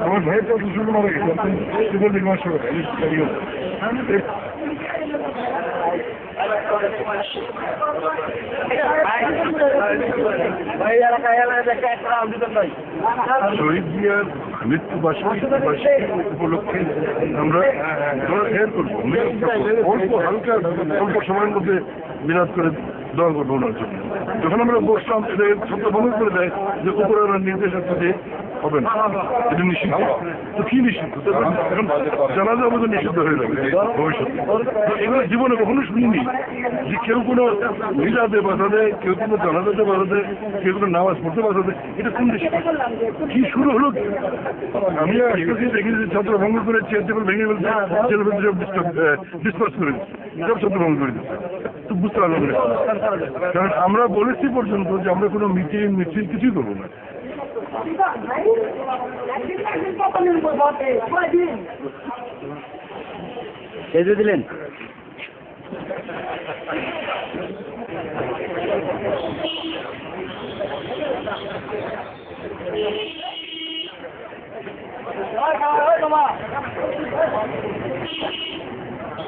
আমার ভাইয়ের তো দুশো মারা গেছে সুপার নির্মাণ বার্ষিকী উপলক্ষে আমরা অল্প হালকা অল্প সময়ের মধ্যে বিরাট করে করব ওনার জন্য। যখন আমরা বসলাম এদের সত্য মনে করে দেয় যে নির্দেশ আছে যে হবে না। এটা নিষিদ্ধ। তো কি নিষিদ্ধ? জানাজা আমাদের নিষিদ্ধ হয়ে যাবে। ভবিষ্যতে। এগুলো জীবনে কখনো শুনিনি। যে কেউ কোনো মিলাতে বাধা দেয়, কেউ কোনো জানাজাতে বাধা দেয়, কেউ কোনো নামাজ পড়তে বাধা দেয়, এটা কোন দেশে কি শুরু হলো? আমি আসতেছি দেখি যে ছাত্র ভঙ্গ করে চেয়ার টেবিল ভেঙে ফেলছে ডিসপার্স করে দিচ্ছে। সব ছাত্র ভঙ্গ করে দিচ্ছে। তো বুঝতে পারলাম কারণ আমরা বলেছি পর্যন্ত যে আমরা কোনো মিটিং মিছিল কিছুই করব না। দিলেন।